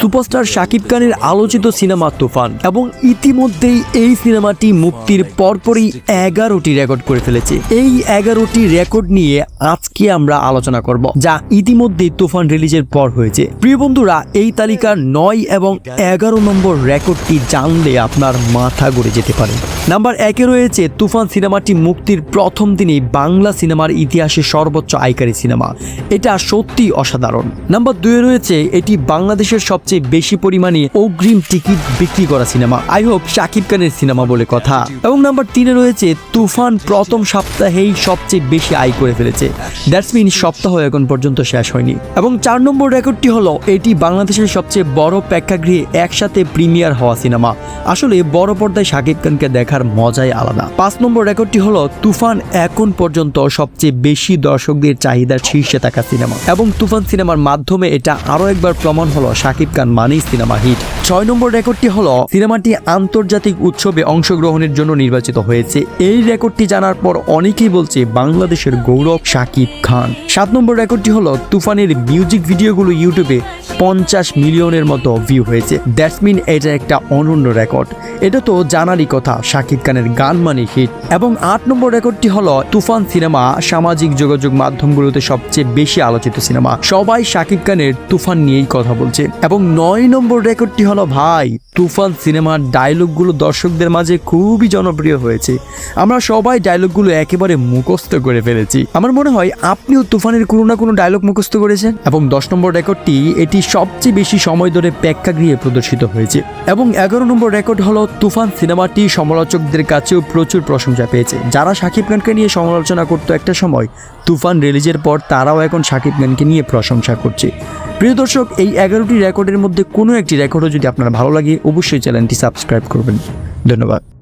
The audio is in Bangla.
সুপারস্টার শাকিব খানের আলোচিত সিনেমা তুফান এবং ইতিমধ্যেই এই সিনেমাটি মুক্তির পরপরই এগারোটি রেকর্ড করে ফেলেছে। এই এগারোটি রেকর্ড নিয়ে আজকে আমরা আলোচনা করব, যা ইতিমধ্যেই তুফান রিলিজের পর হয়েছে। প্রিয় বন্ধুরা, এই তালিকার নয় এবং এগারো নম্বর রেকর্ডটি জানলে আপনার মাথা ঘুরে যেতে পারে। নাম্বার একে রয়েছে তুফান সিনেমাটি মুক্তির প্রথম দিনেই বাংলা সিনেমার ইতিহাসে সর্বোচ্চ আয়কারী সিনেমা। এটা সত্যি অসাধারণ। নাম্বার দুয়ে রয়েছে, এটি বাংলাদেশের সবচেয়ে বেশি পরিমাণে অগ্রিম টিকিট বিক্রি করা সিনেমা। আই হোপ শাকিব খানের সিনেমা বলে কথা। এবং নাম্বার তিনে রয়েছে, তুফান প্রথম সপ্তাহেই সবচেয়ে বেশি আয় করে ফেলেছে। দ্যাটস মিন সপ্তাহ এখন পর্যন্ত শেষ হয়নি। এবং চার নম্বর রেকর্ডটি হলো, এটি বাংলাদেশের সবচেয়ে বড় প্রেক্ষাগৃহে একসাথে প্রিমিয়ার হওয়া সিনেমা। আসলে বড় পর্দায় শাকিব খানকে দেখার মজাই আলাদা। পাঁচ নম্বর রেকর্ডটি হলো, তুফান এখন পর্যন্ত সবচেয়ে বেশি দর্শকদের চাহিদার শীর্ষে থাকা সিনেমা। এবং তুফান সিনেমার মাধ্যমে এটা আরও একবার প্রমাণ হলো শাকিব খান মানেই সিনেমা হিট। ছয় নম্বর রেকর্ডটি হল, সিনেমাটি আন্তর্জাতিক উৎসবে অংশগ্রহণের জন্য নির্বাচিত হয়েছে। এই রেকর্ডটি জানার পর অনেকেই বলছে বাংলাদেশের গৌরব শাকিব খান। সাত নম্বর রেকর্ডটি হল, তুফানের মিউজিক ভিডিওগুলো ইউটিউবে পঞ্চাশ মিলিয়নের মতো ভিউ হয়েছে। দ্যাটস মিন এটা একটা অনন্য রেকর্ড এটা তো জানারই কথা, শাকিব খানের গান মানে হিট এবং আট নম্বর রেকর্ডটি হলো তুফান সিনেমা, সামাজিক যোগাযোগ মাধ্যমগুলোতে সবচেয়ে বেশি আলোচিত সিনেমা। সবাই শাকিব খানের তুফান নিয়েই কথা বলছে। এবং নয় নম্বর রেকর্ডটি হলো, ভাই, তুফান সিনেমার ডায়লগগুলো দর্শকদের মাঝে খুবই জনপ্রিয় হয়েছে। আমরা সবাই ডায়লগগুলো একেবারে মুখস্থ করে ফেলেছি। আমার মনে হয় আপনিও তুফানের কোনো না কোনো ডায়লগ মুখস্থ করেছেন। এবং দশ নম্বর রেকর্ডটি এটি সবচেয়ে বেশি সময় ধরে প্রেক্ষাগৃহে প্রদর্শিত হয়েছে। এবং এগারো নম্বর রেকর্ড হলো তুফান সিনেমাটি সমালোচকদের কাছেও প্রচুর প্রশংসা পেয়েছে। যারা শাকিব খানকে নিয়ে সমালোচনা করতো একটা সময়, তুফান রিলিজের পর তারাও এখন শাকিব খানকে নিয়ে প্রশংসা করছে। প্রিয় দর্শক, এই এগারোটি রেকর্ডের মধ্যে কোনো একটি রেকর্ডও যদি আপনার ভালো লাগে, অবশ্যই চ্যানেলটি সাবস্ক্রাইব করবেন। ধন্যবাদ।